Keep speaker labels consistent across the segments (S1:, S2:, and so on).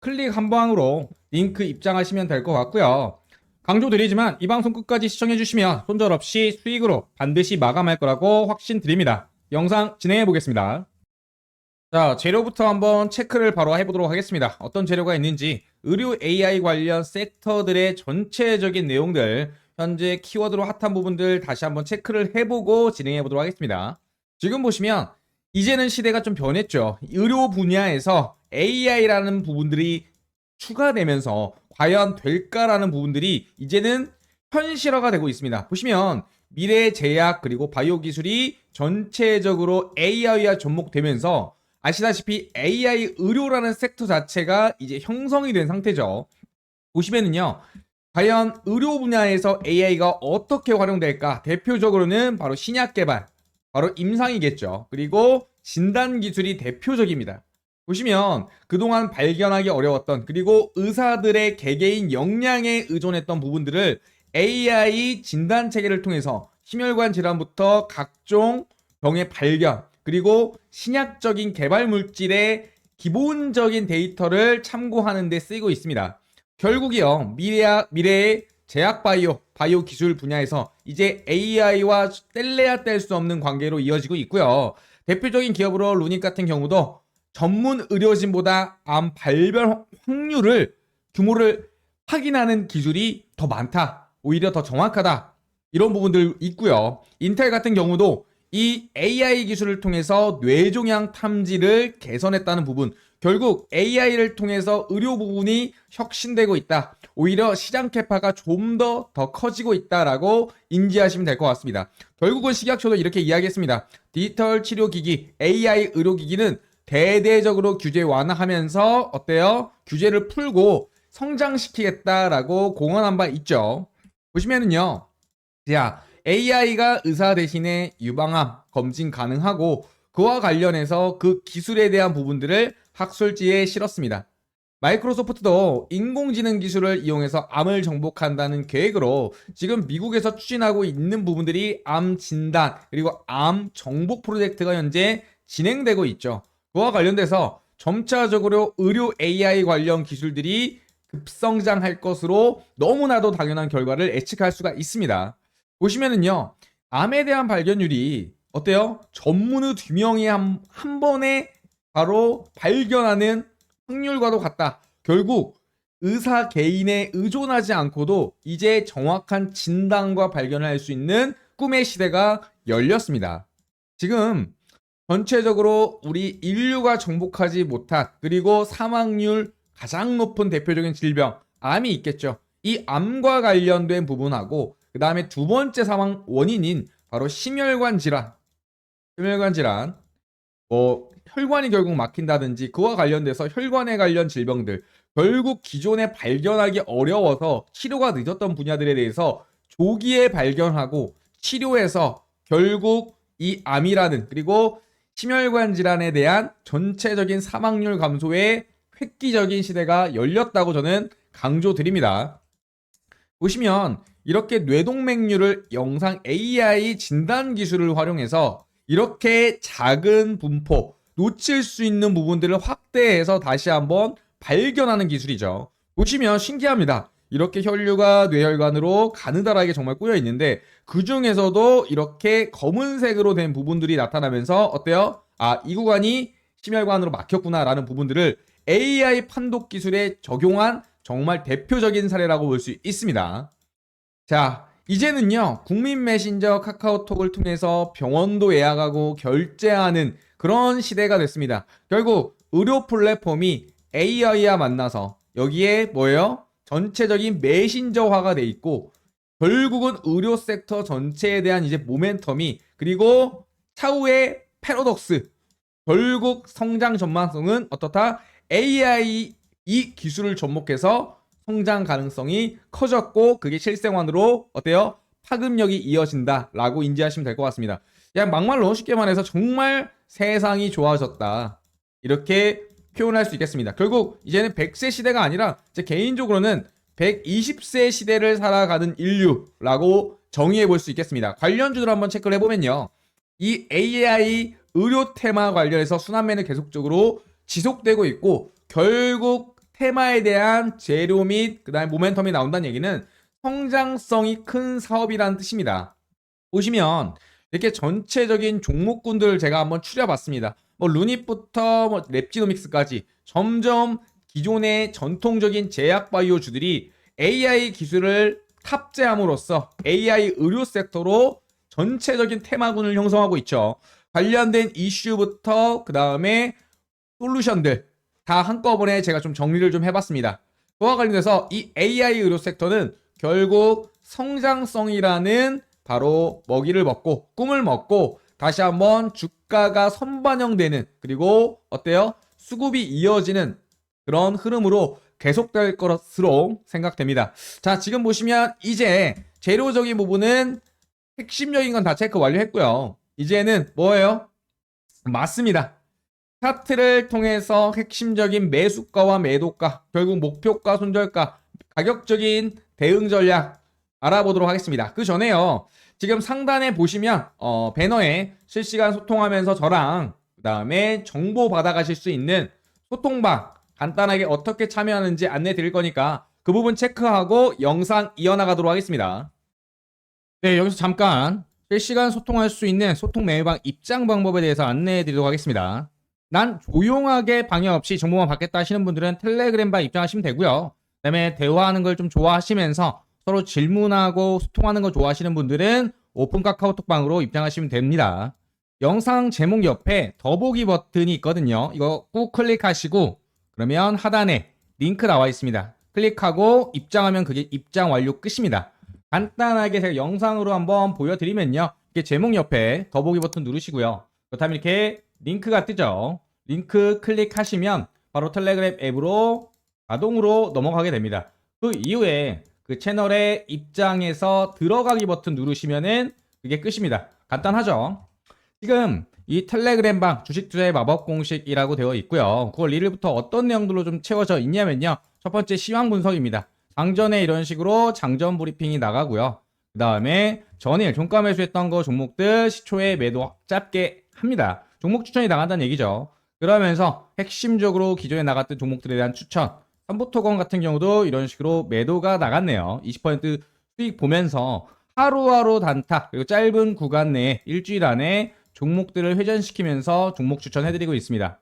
S1: 클릭 한 방으로 링크 입장하시면 될 것 같고요. 강조드리지만 이 방송 끝까지 시청해주시면 손절 없이 수익으로 반드시 마감할 거라고 확신드립니다. 영상 진행해 보겠습니다. 자, 재료부터 한번 체크를 바로 해보도록 하겠습니다. 어떤 재료가 있는지 의료 AI 관련 섹터들의 전체적인 내용들 현재 키워드로 핫한 부분들 다시 한번 체크를 해보고 진행해 보도록 하겠습니다. 지금 보시면 이제는 시대가 좀 변했죠. 의료 분야에서 AI라는 부분들이 추가되면서 과연 될까라는 부분들이 이제는 현실화가 되고 있습니다. 보시면 미래 제약 그리고 바이오 기술이 전체적으로 AI와 접목되면서 아시다시피 AI 의료라는 섹터 자체가 이제 형성이 된 상태죠. 보시면은요. 과연 의료 분야에서 AI가 어떻게 활용될까? 대표적으로는 바로 신약 개발, 바로 임상이겠죠. 그리고 진단 기술이 대표적입니다. 보시면 그동안 발견하기 어려웠던 그리고 의사들의 개개인 역량에 의존했던 부분들을 AI 진단 체계를 통해서 심혈관 질환부터 각종 병의 발견 그리고 신약적인 개발 물질의 기본적인 데이터를 참고하는 데 쓰이고 있습니다. 결국이요 미래 미래의 제약 바이오 바이오 기술 분야에서 이제 AI와 뗄래야 뗄 수 없는 관계로 이어지고 있고요. 대표적인 기업으로 루닉 같은 경우도 전문 의료진보다 암 발병 확률을 규모를 확인하는 기술이 더 많다. 오히려 더 정확하다. 이런 부분들 있고요. 인텔 같은 경우도 이 AI 기술을 통해서 뇌종양 탐지를 개선했다는 부분. 결국 AI를 통해서 의료 부분이 혁신되고 있다. 오히려 시장 캐파가 좀 더더 커지고 있다라고 인지하시면 될 것 같습니다. 결국은 식약처도 이렇게 이야기했습니다. 디지털 치료 기기, AI 의료 기기는 대대적으로 규제 완화하면서 어때요? 규제를 풀고 성장시키겠다라고 공언한 바 있죠. 보시면은요. 자, AI가 의사 대신에 유방암 검진 가능하고 그와 관련해서 그 기술에 대한 부분들을 학술지에 실었습니다. 마이크로소프트도 인공지능 기술을 이용해서 암을 정복한다는 계획으로 지금 미국에서 추진하고 있는 부분들이 암 진단 그리고 암 정복 프로젝트가 현재 진행되고 있죠. 그와 관련돼서 점차적으로 의료 AI 관련 기술들이 급성장할 것으로 너무나도 당연한 결과를 예측할 수가 있습니다. 보시면은요, 암에 대한 발견율이 어때요? 전문의 두 명이 한, 한 번에 바로 발견하는 확률과도 같다. 결국 의사 개인에 의존하지 않고도 이제 정확한 진단과 발견을 할수 있는 꿈의 시대가 열렸습니다. 지금 전체적으로 우리 인류가 정복하지 못한 그리고 사망률 가장 높은 대표적인 질병 암이 있겠죠. 이 암과 관련된 부분하고 그 다음에 두 번째 사망 원인인 바로 심혈관 질환, 심혈관 질환, 뭐 혈관이 결국 막힌다든지 그와 관련돼서 혈관에 관련 질병들. 결국 기존에 발견하기 어려워서 치료가 늦었던 분야들에 대해서 조기에 발견하고 치료해서 결국 이 암이라는 그리고 심혈관 질환에 대한 전체적인 사망률 감소에 획기적인 시대가 열렸다고 저는 강조드립니다. 보시면 이렇게 뇌동맥류를 영상 AI 진단 기술을 활용해서 이렇게 작은 분포, 놓칠 수 있는 부분들을 확대해서 다시 한번 발견하는 기술이죠. 보시면 신기합니다. 이렇게 혈류가 뇌혈관으로 가느다랗게 정말 꾸려 있는데 그 중에서도 이렇게 검은색으로 된 부분들이 나타나면서 어때요? 아, 이 구간이 심혈관으로 막혔구나라는 부분들을 AI 판독 기술에 적용한 정말 대표적인 사례라고 볼 수 있습니다. 자, 이제는요, 국민 메신저 카카오톡을 통해서 병원도 예약하고 결제하는 그런 시대가 됐습니다. 결국 의료 플랫폼이 AI와 만나서 여기에 뭐예요? 전체적인 메신저화가 돼 있고 결국은 의료 섹터 전체에 대한 이제 모멘텀이 그리고 차후의 패러독스 결국 성장 전망성은 어떻다? AI 이 기술을 접목해서 성장 가능성이 커졌고 그게 실생활으로 어때요? 파급력이 이어진다라고 인지하시면 될 것 같습니다. 그냥 막말로 쉽게 말해서 정말 세상이 좋아졌다. 이렇게 표현할 수 있겠습니다. 결국 이제는 100세 시대가 아니라 제 개인적으로는 120세 시대를 살아가는 인류라고 정의해 볼 수 있겠습니다. 관련주들 한번 체크를 해보면요. 이 AI 의료 테마 관련해서 순환매는 계속적으로 지속되고 있고 결국 테마에 대한 재료 및 그다음에 모멘텀이 나온다는 얘기는 성장성이 큰 사업이라는 뜻입니다. 보시면 이렇게 전체적인 종목군들을 제가 한번 추려봤습니다. 뭐 루닛부터 뭐 랩지노믹스까지 점점 기존의 전통적인 제약 바이오주들이 AI 기술을 탑재함으로써 AI 의료 섹터로 전체적인 테마군을 형성하고 있죠. 관련된 이슈부터 그 다음에 솔루션들 다 한꺼번에 제가 좀 정리를 좀 해봤습니다. 그와 관련해서 이 AI 의료 섹터는 결국 성장성이라는 바로 먹이를 먹고 꿈을 먹고 다시 한번 주가가 선반영되는 그리고 어때요? 수급이 이어지는 그런 흐름으로 계속될 것으로 생각됩니다. 자, 지금 보시면 이제 재료적인 부분은 핵심적인 건 다 체크 완료했고요. 이제는 뭐예요? 맞습니다. 차트를 통해서 핵심적인 매수가와 매도가, 결국 목표가, 손절가, 가격적인 대응 전략 알아보도록 하겠습니다. 그 전에요. 지금 상단에 보시면 어, 배너에 실시간 소통하면서 저랑 그 다음에 정보 받아가실 수 있는 소통방 간단하게 어떻게 참여하는지 안내 드릴 거니까 그 부분 체크하고 영상 이어나가도록 하겠습니다. 네, 여기서 잠깐 실시간 소통할 수 있는 소통 메뉴방 입장 방법에 대해서 안내해 드리도록 하겠습니다. 난 조용하게 방해 없이 정보만 받겠다 하시는 분들은 텔레그램방 입장하시면 되고요. 그다음에 대화하는 걸 좀 좋아하시면서 서로 질문하고 소통하는 거 좋아하시는 분들은 오픈 카카오톡방으로 입장하시면 됩니다. 영상 제목 옆에 더보기 버튼이 있거든요. 이거 꾹 클릭하시고 그러면 하단에 링크 나와 있습니다. 클릭하고 입장하면 그게 입장 완료 끝입니다. 간단하게 제가 영상으로 한번 보여드리면요. 이게 제목 옆에 더보기 버튼 누르시고요. 그렇다면 이렇게 링크가 뜨죠. 링크 클릭하시면 바로 텔레그램 앱으로 자동으로 넘어가게 됩니다. 그 이후에 그 채널의 입장에서 들어가기 버튼 누르시면은 그게 끝입니다. 간단하죠? 지금 이 텔레그램 방 주식 투자의 마법 공식이라고 되어 있고요. 9월 1일부터 어떤 내용들로 좀 채워져 있냐면요. 첫 번째 시황 분석입니다. 장전에 이런 식으로 장전 브리핑이 나가고요. 그 다음에 전일 종가 매수했던 거 종목들 시초에 매도 짧게 합니다. 종목 추천이 나간다는 얘기죠. 그러면서 핵심적으로 기존에 나갔던 종목들에 대한 추천. 삼보토건 같은 경우도 이런 식으로 매도가 나갔네요. 20% 수익 보면서 하루하루 단타 그리고 짧은 구간 내에 일주일 안에 종목들을 회전시키면서 종목 추천해드리고 있습니다.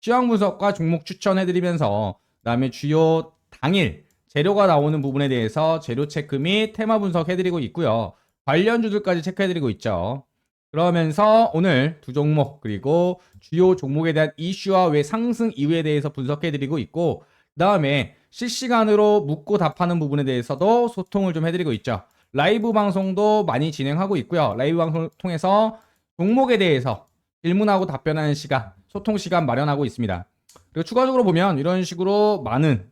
S1: 시황 분석과 종목 추천해드리면서 그다음에 주요 당일 재료가 나오는 부분에 대해서 재료 체크 및 테마 분석해드리고 있고요. 관련주들까지 체크해드리고 있죠. 그러면서 오늘 두 종목 그리고 주요 종목에 대한 이슈와 왜 상승 이유에 대해서 분석해드리고 있고 그 다음에 실시간으로 묻고 답하는 부분에 대해서도 소통을 좀 해드리고 있죠. 라이브 방송도 많이 진행하고 있고요. 라이브 방송을 통해서 종목에 대해서 질문하고 답변하는 시간, 소통 시간 마련하고 있습니다. 그리고 추가적으로 보면 이런 식으로 많은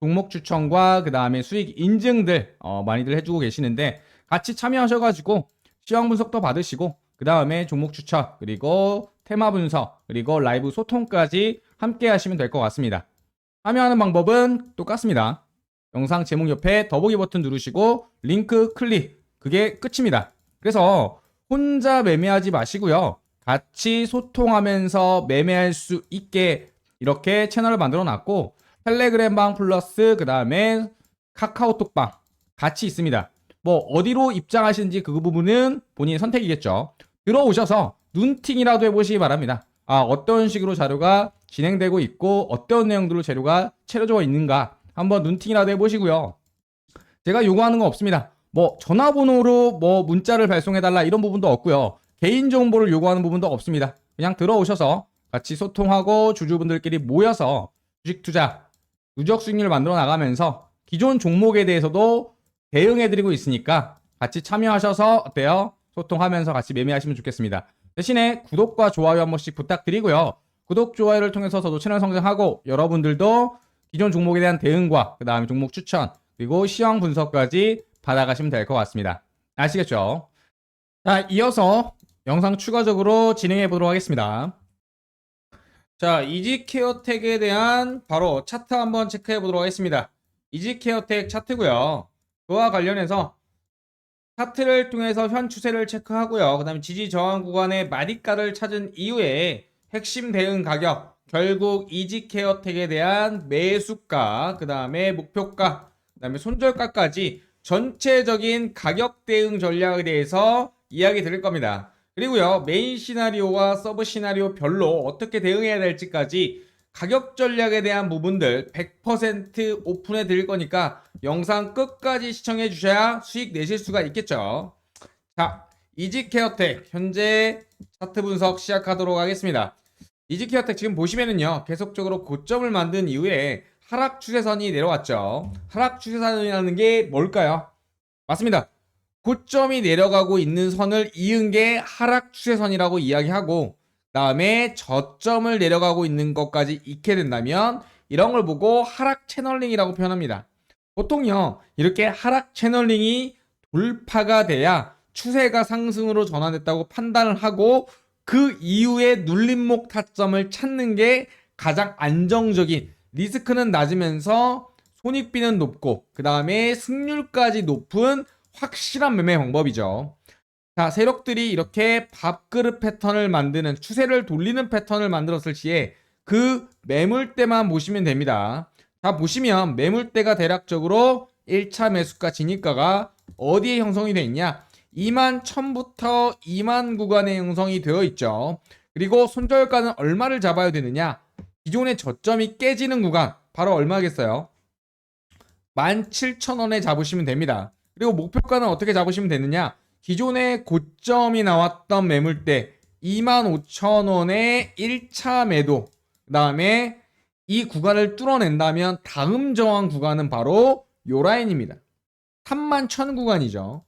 S1: 종목 추천과 그 다음에 수익 인증들 어, 많이들 해주고 계시는데 같이 참여하셔가지고 시황 분석도 받으시고 그 다음에 종목 추천 그리고 테마 분석 그리고 라이브 소통까지 함께 하시면 될 것 같습니다. 참여하는 방법은 똑같습니다. 영상 제목 옆에 더보기 버튼 누르시고 링크 클릭 그게 끝입니다. 그래서 혼자 매매하지 마시고요. 같이 소통하면서 매매할 수 있게 이렇게 채널을 만들어 놨고 텔레그램 방 플러스 그 다음에 카카오톡 방 같이 있습니다. 뭐 어디로 입장하시는지 그 부분은 본인 선택이겠죠. 들어오셔서 눈팅이라도 해보시기 바랍니다. 아 어떤 식으로 자료가 진행되고 있고 어떤 내용들로 재료가 채워져 있는가 한번 눈팅이라도 해보시고요. 제가 요구하는 건 없습니다. 뭐 전화번호로 뭐 문자를 발송해달라 이런 부분도 없고요. 개인 정보를 요구하는 부분도 없습니다. 그냥 들어오셔서 같이 소통하고 주주분들끼리 모여서 주식 투자 누적 수익률을 만들어 나가면서 기존 종목에 대해서도 대응해드리고 있으니까 같이 참여하셔서 어때요? 소통하면서 같이 매매하시면 좋겠습니다. 대신에 구독과 좋아요 한 번씩 부탁드리고요. 구독, 좋아요를 통해서 저도 채널 성장하고 여러분들도 기존 종목에 대한 대응과 그 다음에 종목 추천 그리고 시황 분석까지 받아가시면 될 것 같습니다. 아시겠죠? 자, 이어서 영상 추가적으로 진행해 보도록 하겠습니다. 자, 이지케어텍에 대한 바로 차트 한번 체크해 보도록 하겠습니다. 이지케어텍 차트고요. 그와 관련해서 차트를 통해서 현 추세를 체크하고요. 그 다음에 지지 저항 구간의 마디가를 찾은 이후에 핵심 대응 가격, 결국 이지 케어텍에 대한 매수가, 그 다음에 목표가, 그 다음에 손절가까지 전체적인 가격 대응 전략에 대해서 이야기 드릴 겁니다. 그리고요, 메인 시나리오와 서브 시나리오 별로 어떻게 대응해야 될지까지 가격 전략에 대한 부분들 100% 오픈해 드릴 거니까 영상 끝까지 시청해 주셔야 수익 내실 수가 있겠죠. 자, 이지케어텍 현재 차트 분석 시작하도록 하겠습니다. 이지케어텍 지금 보시면은요, 계속적으로 고점을 만든 이후에 하락 추세선이 내려왔죠. 하락 추세선이라는 게 뭘까요? 맞습니다. 고점이 내려가고 있는 선을 이은 게 하락 추세선이라고 이야기하고 다음에 저점을 내려가고 있는 것까지 익게 된다면 이런 걸 보고 하락 채널링이라고 표현합니다. 보통요 이렇게 하락 채널링이 돌파가 돼야 추세가 상승으로 전환됐다고 판단을 하고 그 이후에 눌림목 타점을 찾는 게 가장 안정적인 리스크는 낮으면서 손익비는 높고 그 다음에 승률까지 높은 확실한 매매 방법이죠. 자, 세력들이 이렇게 밥그릇 패턴을 만드는 추세를 돌리는 패턴을 만들었을 시에 그 매물대만 보시면 됩니다. 자, 보시면 매물대가 대략적으로 1차 매수가 진입가가 어디에 형성이 되어 있냐? 2만 1000부터 2만 구간에 형성이 되어 있죠. 그리고 손절가는 얼마를 잡아야 되느냐? 기존의 저점이 깨지는 구간 바로 얼마겠어요? 17,000원에 잡으시면 됩니다. 그리고 목표가는 어떻게 잡으시면 되느냐? 기존의 고점이 나왔던 매물대 25,000원의 1차 매도 그 다음에 이 구간을 뚫어낸다면 다음 저항 구간은 바로 요 라인입니다. 31,000 구간이죠.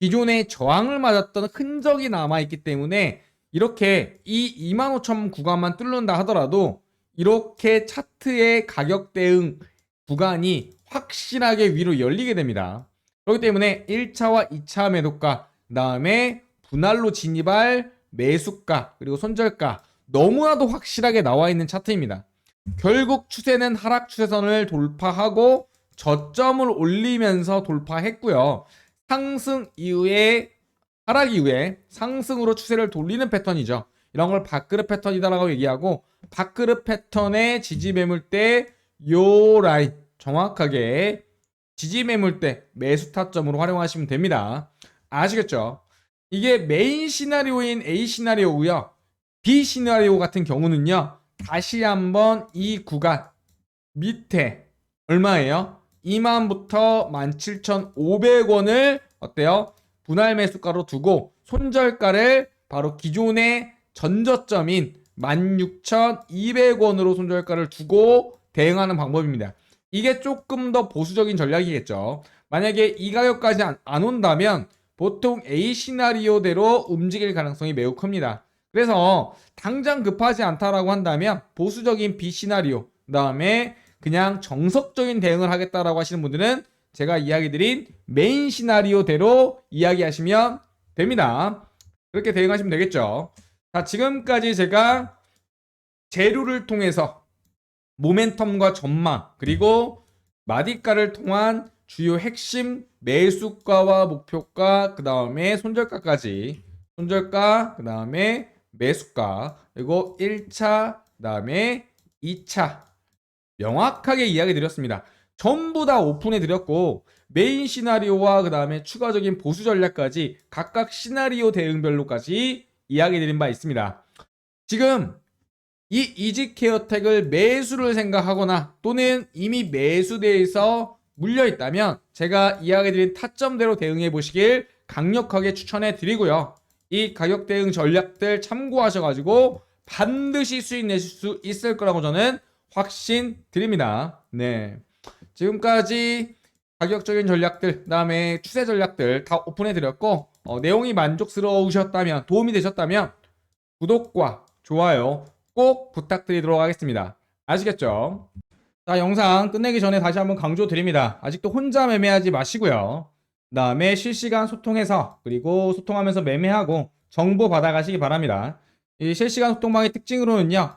S1: 기존의 저항을 맞았던 흔적이 남아있기 때문에 이렇게 이 25,000 구간만 뚫는다 하더라도 이렇게 차트의 가격 대응 구간이 확실하게 위로 열리게 됩니다. 그렇기 때문에 1차와 2차 매도가, 그 다음에 분할로 진입할 매수가, 그리고 손절가 너무나도 확실하게 나와 있는 차트입니다. 결국 추세는 하락 추세선을 돌파하고 저점을 올리면서 돌파했고요. 상승 이후에 하락 이후에 상승으로 추세를 돌리는 패턴이죠. 이런 걸 밥그릇 패턴이다라고 얘기하고 밥그릇 패턴의 지지 매물대 요 라인 정확하게 지지 매물대 매수 타점으로 활용하시면 됩니다. 아시겠죠? 이게 메인 시나리오인 A 시나리오고요. B 시나리오 같은 경우는요. 다시 한번 이 구간 밑에 얼마예요? 2만부터 17,500원을 어때요? 분할 매수가로 두고 손절가를 바로 기존의 전저점인 16,200원으로 손절가를 두고 대응하는 방법입니다. 이게 조금 더 보수적인 전략이겠죠. 만약에 이 가격까지 안, 안 온다면 보통 A 시나리오대로 움직일 가능성이 매우 큽니다. 그래서 당장 급하지 않다라고 한다면 보수적인 B 시나리오, 그 다음에 그냥 정석적인 대응을 하겠다라고 하시는 분들은 제가 이야기 드린 메인 시나리오대로 이야기하시면 됩니다. 그렇게 대응하시면 되겠죠. 자, 지금까지 제가 재료를 통해서 모멘텀과 전망 그리고 마디가를 통한 주요 핵심 매수가와 목표가 그 다음에 손절가까지 손절가 그 다음에 매수가 그리고 1차 그 다음에 2차 명확하게 이야기 드렸습니다. 전부 다 오픈해 드렸고 메인 시나리오와 그 다음에 추가적인 보수 전략까지 각각 시나리오 대응별로까지 이야기 드린 바 있습니다. 지금 이 이지케어텍을 매수를 생각하거나 또는 이미 매수대에서 물려 있다면 제가 이야기 드린 타점대로 대응해 보시길 강력하게 추천해 드리고요. 이 가격 대응 전략들 참고하셔 가지고 반드시 수익 내실 수 있을 거라고 저는 확신 드립니다. 네. 지금까지 가격적인 전략들, 그 다음에 추세 전략들 다 오픈해 드렸고 어, 내용이 만족스러우셨다면 도움이 되셨다면 구독과 좋아요 꼭 부탁드리도록 하겠습니다. 아시겠죠? 자, 영상 끝내기 전에 다시 한번 강조드립니다. 아직도 혼자 매매하지 마시고요. 그 다음에 실시간 소통해서 그리고 소통하면서 매매하고 정보 받아가시기 바랍니다. 이 실시간 소통방의 특징으로는요.